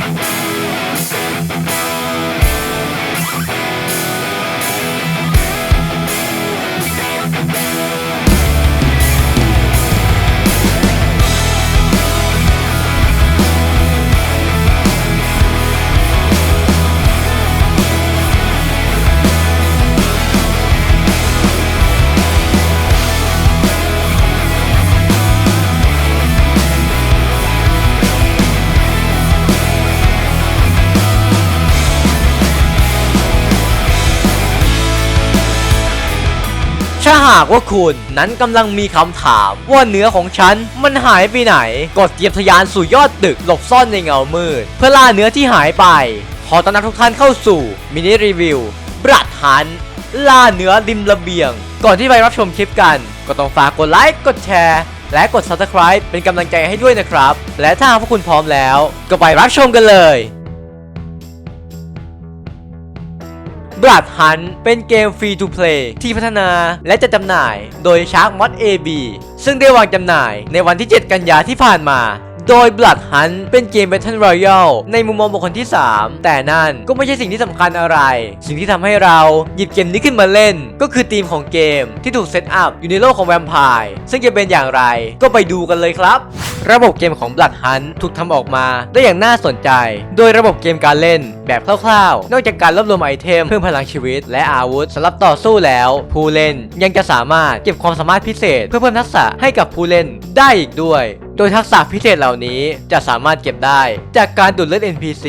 ถ้า หากว่าคุณนั้นกำลังมีคำถามว่าเนื้อของฉันมันหายไปไหน กดเตียมทะยานสู่ยอดตึกหลบซ่อนในเงามืด เพื่อล่าเนื้อที่หายไป ขอต้อนรับทุกท่านเข้าสู่มินิรีวิวบรัดฮัน ล่าเนื้อริมระเบียง ก่อนที่ไปรับชมคลิปกัน ก็ต้องฝากกดไลค์กดแชร์และกด subscribe เป็นกำลังใจให้ด้วยนะครับ และถ้าพวกคุณพร้อมแล้ว ก็ไปรับชมกันเลย บลัดฮันเป็นเกมฟรีทูเพลย์ที่พัฒนาและจะจำหน่ายโดย Shark Mod AB ซึ่งได้วางจำหน่ายในวันที่ 7 กันยาที่ผ่านมา โดย Blood Hunt เป็นเกม Battle Royale ในมุมมองบุคคลที่ 3 แต่นั่นก็ไม่ใช่สิ่งที่สำคัญอะไร สิ่งที่ทำให้เราหยิบเกมนี้ขึ้นมาเล่น ก็คือธีมของเกมที่ถูกเซตอัพอยู่ในโลกของแวมไพร์ซึ่งจะเป็นอย่างไร ก็ไปดูกันเลยครับ ระบบเกมของ Blood Hunt ถูกทำออกมาได้อย่างน่าสนใจ โดยระบบเกมการเล่นแบบคร่าวๆ นอกจากการรวบรวมไอเทมเพิ่มพลังชีวิต และอาวุธสำหรับต่อสู้แล้ว ผู้เล่นยังจะสามารถเก็บความสามารถพิเศษ เพื่อเพิ่มทักษะให้กับผู้เล่นได้อีกด้วย โดยทักษะพิเศษเหล่านี้จะสามารถเก็บได้ จากการดูดเลือด NPC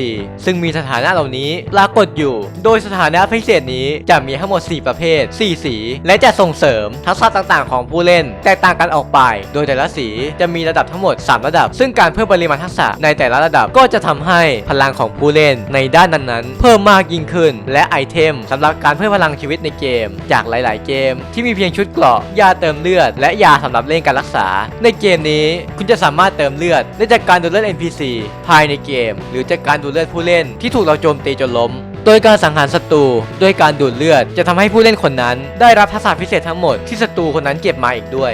ซึ่งมีสถานะเหล่านี้ปรากฏอยู่ โดยสถานะพิเศษนี้จะมีทั้งหมด 4 ประเภท 4 สี และจะส่งเสริมทักษะต่างๆ ของผู้เล่น แตกต่างกันออกไป โดยแต่ละสีจะมีระดับทั้งหมด 3 ระดับ ซึ่งการเพิ่มปริมาณทักษะในแต่ละระดับก็จะทำให้พลังของผู้เล่นในด้านนั้นๆ เพิ่มมากยิ่งขึ้น และไอเทมสำหรับการเพิ่มพลังชีวิตในเกม จากหลาย ๆ เกม ที่มีเพียงชุดเกราะยาเติมเลือด และยาสำหรับเล่นการรักษา ในเกมนี้คุณจะสามารถเติมเลือดได้จากการดูดเลือด NPC ภายในเกม หรือจากการดูดเลือดผู้เล่นที่ถูกเราโจมตีจนล้ม โดยการสังหารศัตรูด้วยการดูดเลือด จะทำให้ผู้เล่นคนนั้น ได้รับทักษะพิเศษทั้งหมดที่ศัตรูคนนั้นเก็บมาอีกด้วย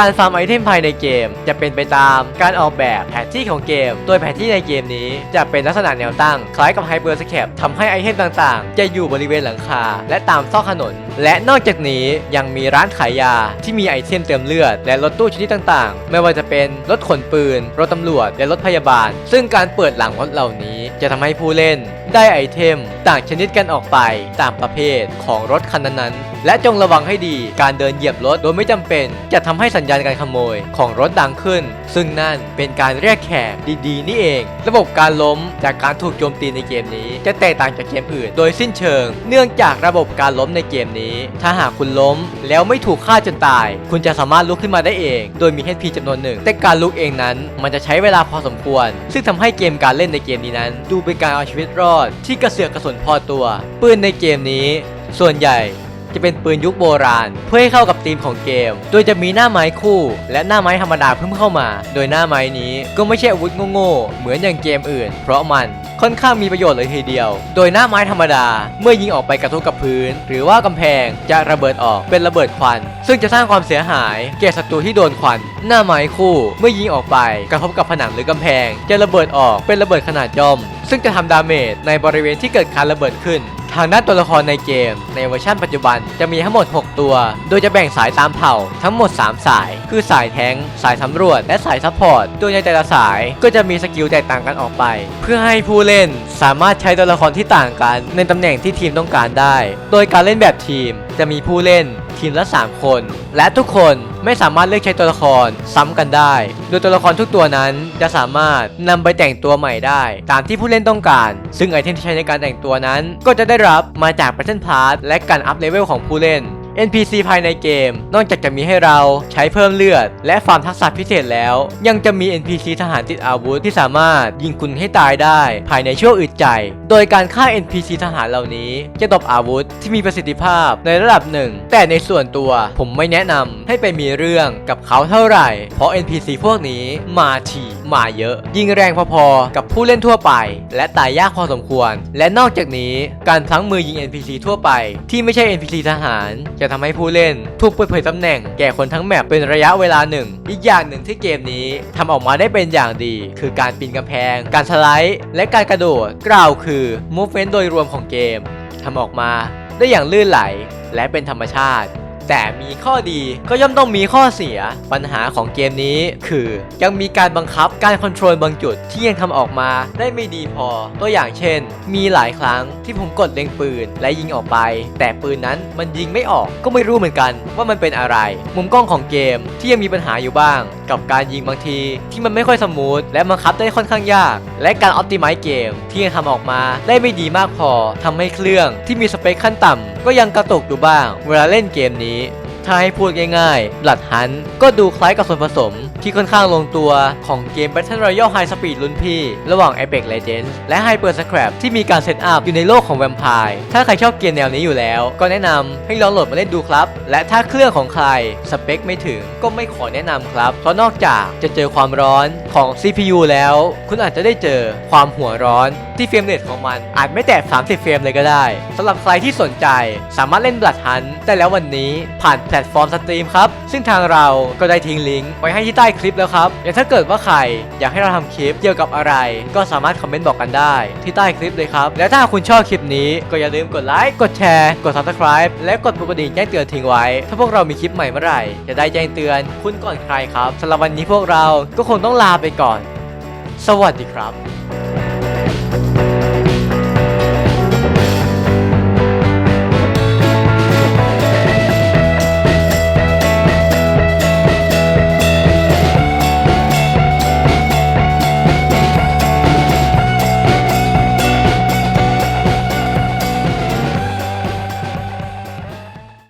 การฟาร์มไอเทมภายในเกม จะเป็นไปตามการออกแบบแผนที่ของเกม โดยแผนที่ในเกมนี้จะเป็นลักษณะแนวตั้ง คล้ายกับไฮเปอร์สแคปทำให้ไอเทมต่างๆ จะอยู่บริเวณหลังคา และตามซอกถนน และนอกจากนี้ยังมีร้านขายยาที่มีไอเทมเติมเลือด และรถตู้ชนิดต่างๆ ไม่ว่าจะเป็นรถขนปืน รถตำรวจ และรถพยาบาล ซึ่งการเปิดหลังรถเหล่านี้จะทำให้ผู้เล่น ได้ไอเทม ต่างชนิดกันออกไปตามประเภทของรถคันนั้นๆ และจงระวังให้ดีการเดินเหยียบรถโดยไม่จำเป็น จะทำให้สัญญาณการขโมยของรถดังขึ้น ซึ่งนั่นเป็นการเรียกแขกดีๆ นี่เอง ระบบการล้มจากการถูกโจมตีในเกมนี้ จะแตกต่างจากเกมอื่น โดยสิ้นเชิง เนื่องจากระบบการล้มในเกมนี้ ถ้าหากคุณล้มแล้วไม่ถูกฆ่าจนตาย คุณจะสามารถลุกขึ้นมาได้เอง โดยมี HP จำนวนหนึ่ง แต่การลุกเองนั้น มันจะใช้เวลาพอสมควร ซึ่งทำให้เกมการเล่นในเกมนี้นั้น ดูเป็นการเอาชีวิตรอดที่กระเสือกกระสนพอตัว ปืนในเกมนี้ ส่วนใหญ่ จะเป็นปืนยุคโบราณ เพื่อให้เข้ากับธีมของเกม โดยจะมีหน้าไม้คู่ และหน้าไม้ธรรมดาเพิ่มเข้ามา โดยหน้าไม้นี้ก็ไม่ใช่อาวุธโง่ๆเหมือนอย่างเกมอื่น เพราะมันค่อนข้างมีประโยชน์เลยทีเดียว โดยหน้าไม้ธรรมดา เมื่อยิงออกไปกระทบกับพื้น หรือว่ากำแพงจะระเบิดออกเป็นระเบิดควัน ซึ่งจะสร้างความเสียหายแก่ศัตรูที่โดนควัน หน้าไม้คู่ เมื่อยิงออกไปกระทบกับผนังหรือกำแพง จะระเบิดออกเป็นระเบิดขนาดย่อม ซึ่งจะทำดาเมจในบริเวณที่เกิดการระเบิดขึ้น ทางด้านตัวละครในเกม ในเวอร์ชันปัจจุบันจะมีทั้งหมด 6 ตัว โดยจะแบ่งสายตามเผ่าทั้งหมด 3 สาย คือสายแทงค์สายสำรวจ และสายซัพพอร์ต โดยในแต่ละสายก็จะมีสกิลแตกต่างกันออกไป เพื่อให้ผู้เล่นสามารถใช้ตัวละครที่ต่างกัน ในตำแหน่งที่ทีมต้องการได้ โดยการเล่นแบบทีมจะมีผู้เล่น ทีมละ 3 คน และทุกคนไม่สามารถเลือกใช้ตัวละครซ้ำกันได้ โดยตัวละครทุกตัวนั้นจะสามารถนำไปแต่งตัวใหม่ได้ ตามที่ผู้เล่นต้องการ ซึ่งไอเทมที่ใช้ในการแต่งตัวนั้น ก็จะได้รับมาจากแพทเทิร์นพาร์ทและการอัพเลเวลของผู้เล่น NPC ภายในเกม นอกจากจะมีให้เราใช้เพิ่มเลือด และฟาร์มทักษะพิเศษแล้ว ยังจะมี NPC ทหารติดอาวุธที่สามารถยิงคุณให้ตายได้ ภายในช่วงอึดใจ โดยการฆ่า NPC ทหารเหล่านี้ จะตบอาวุธที่มีประสิทธิภาพในระดับหนึ่ง แต่ในส่วนตัวผมไม่แนะนำให้ไปมีเรื่องกับเขาเท่าไหร่ เพราะ NPC พวกนี้มาทีมาเยอะ ยิงแรงพอๆกับผู้เล่นทั่วไป และตายยากพอสมควร และนอกจากนี้การพลั้งมือยิง NPC ทั่วไป ที่ไม่ใช่ NPC ทหารจะจะทำให้ผู้เล่นถูกเปิดเผยตำแหน่งแก่คนทั้งแมปเป็นระยะเวลาหนึ่ง อีกอย่างหนึ่งที่เกมนี้ทำออกมาได้เป็นอย่างดี คือการปีนกำแพง การสไลด์ และการกระโดด กล่าวคือมูฟเฟนโดยรวมของเกมทำออกมาได้อย่างลื่นไหลและเป็นธรรมชาติ แต่มีข้อดีก็ย่อมต้องมีข้อเสีย ปัญหาของเกมนี้คือยังมีการบังคับการคอนโทรลบางจุดที่ยังทำออกมาได้ไม่ดีพอ ตัวอย่างเช่น มีหลายครั้งที่ผมกดเล็งปืนและยิงออกไป แต่ปืนนั้นมันยิงไม่ออกก็ไม่รู้เหมือนกันว่ามันเป็นอะไร มุมกล้องของเกมที่ยังมีปัญหาอยู่บ้าง กับการยิงบางที ที่มันไม่ค่อยสมูทและบังคับได้ค่อนข้างยาก และการออพติ i z e เกมที่ยังทำออกมาได้ไม่ดีมากพอทำให้เครื่องที่มีสเปคขั้นต่ำก็ยังกระตุกอยู่บ้าง เวลาเล่นเกมนี้ถ้าให้พูดง่ายๆ บลัดฮันก็ดูคล้ายกับส่วนผสม ที่ค่อนข้างลงตัวของเกม Battle Royale High Speed รุ่นพี่ ระหว่าง Apex Legends และ Hyper Scrap ที่มีการเซตอัพอยู่ในโลกของแวมไพร์ถ้าใครชอบเกมแนวนี้อยู่แล้ว ก็แนะนำให้ลองโหลดมาเล่นดูครับ และถ้าเครื่องของใครสเปคไม่ถึงก็ไม่ขอแนะนำครับ เพราะนอกจากจะเจอความร้อนของ CPU แล้ว คุณอาจจะได้เจอความหัวร้อนที่เฟรมเรทของมันอาจไม่แตะ 30 เฟรมเลยก็ได้สำหรับใครที่สนใจสามารถเล่นบลัดฮันได้แล้ววันนี้ผ่านแพลตฟอร์มสตรีมครับ ซึ่งทางเราก็ได้ทิ้งลิงก์ไว้ให้ที่ใต้ต้คลิปแล้วครับและถ้าเกิดว่าใครอยากให้เราทำคลิปเกี่ยวกับอะไร ก็สามารถคอมเมนต์บอกกันได้ ที่ใต้คลิปเลยครับ และถ้าคุณชอบคลิปนี้ก็อย่าลืมกดไลค์กดแชร์กด subscribe และกดปุ่มกระดิ่งแจ้งเตือนทิ้งไว้ ถ้าพวกเรามีคลิปใหม่เมื่อไหร่จะได้แจ้งเตือนคุณก่อนใครครับสำหรับวันนี้พวกเราก็คงต้องลาไปก่อน สวัสดีครับ